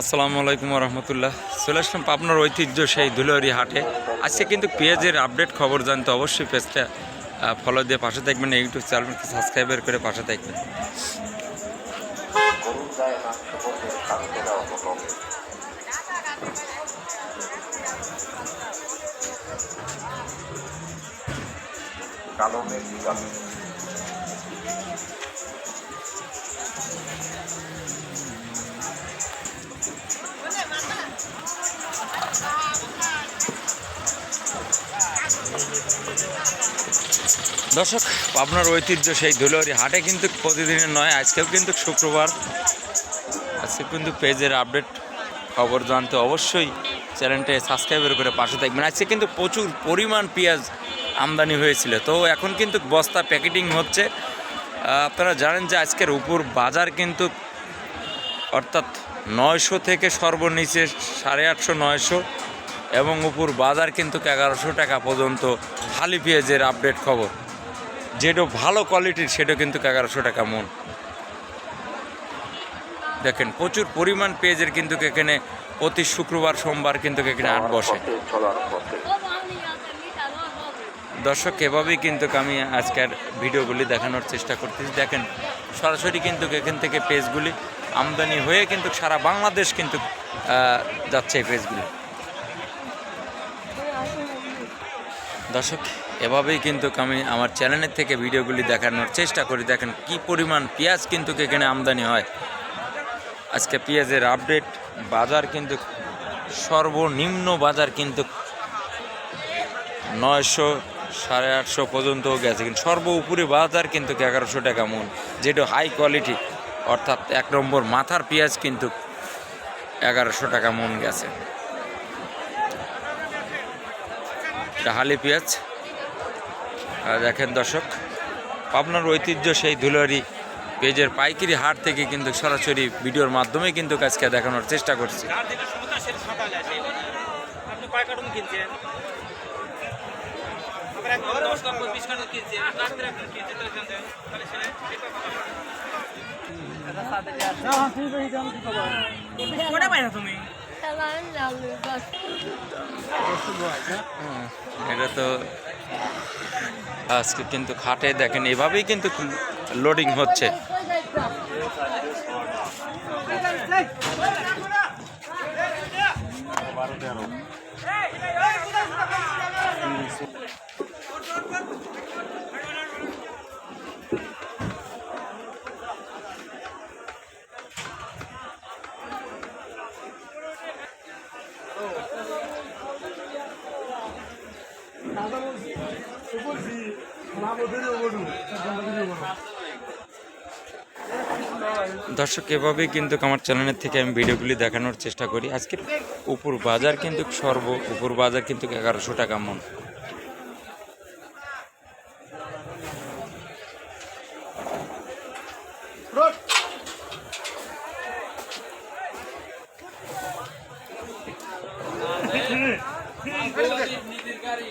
আসসালামু আলাইকুম রহমতুল্লাহ চলে আসলাম পাবনার ঐতিহ্য সেই ধুলোয়ারি হাটে। আজকে কিন্তু পেঁয়াজের আপডেট খবর জানতে অবশ্যই পেজটা ফলো দিয়ে পাশে থাকবেন ইউটিউব চ্যানেলকে সাবস্ক্রাইবার করে পাশে থাকবেন। কালো দর্শক, পাবনার ঐতিহ্য সেই ধুলোয়ারি হাটে কিন্তু প্রতিদিনের নয়, আজকেও কিন্তু শুক্রবার। আজকে কিন্তু পেজের আপডেট খবর জানতে অবশ্যই চ্যানেলটা সাবস্ক্রাইবের করে পাশে থাকবেন। আজকে কিন্তু প্রচুর পরিমাণ পেঁয়াজ আমদানি হয়েছিল। তো এখন কিন্তু বস্তা প্যাকেটিং হচ্ছে। আপনারা জানেন যে আজকের উপর বাজার কিন্তু অর্থাৎ নয়শো থেকে সর্বনিচে সাড়ে আটশো, নয়শো এবং উপর বাজার কিন্তু এগারোশো টাকা পর্যন্ত হালি পেঁয়াজের আপডেট খবর। যেটা ভালো কোয়ালিটির সেটা কিন্তু এগারোশো টাকা মন। দেখেন, প্রচুর পরিমাণ পেঁয়াজের কিন্তু এখানে প্রতি শুক্রবার, সোমবার কিন্তু এখানে আট বসে। দর্শক, এভাবেই কিন্তু আমি আজকের ভিডিওগুলি দেখানোর চেষ্টা করতেছি। দেখেন, সরাসরি কিন্তু এখান থেকে পেজগুলি আমদানি হয়ে কিন্তু সারা বাংলাদেশ কিন্তু যাচ্ছে এই পেজগুলি। দর্শক, এভাবেই কিন্তু আমি আমার চ্যানেলের থেকে ভিডিওগুলি দেখানোর চেষ্টা করি। দেখেন কি পরিমাণ পেঁয়াজ কিন্তু এখানে আমদানি হয়। আজকে পেঁয়াজের আপডেট বাজার কিন্তু সর্বনিম্ন বাজার কিন্তু নয়শো সাড়ে আটশো পর্যন্তও গেছে। কিন্তু সর্ব উপরে বাজার কিন্তু এগারোশো টাকা মন যেটা হাই কোয়ালিটি অর্থাৎ এক নম্বর মাথার পেঁয়াজ কিন্তু এগারোশো টাকা মন গেছে। এটা হালি পেঁয়াজ। আর দেখেন দর্শক পাবনার ঐতিহ্য সেই ধুলারি পেজের পাইকারি হাট থেকে কিন্তু সরাসরি ভিডিওর মাধ্যমে কিন্তু কাজকে দেখানোর চেষ্টা করছি। তুমি? এটা তো আজকে কিন্তু খাটে দেখেন এভাবেই কিন্তু লোডিং হচ্ছে। দর্শক, এভাবেই কিন্তু আমার চ্যানেলের থেকে আমি ভিডিওগুলি দেখানোর চেষ্টা করি। আজকে উপর বাজার কিন্তু সর্ব, উপর বাজার কিন্তু এগারোশো টাকা মন। নীতির গাড়ি।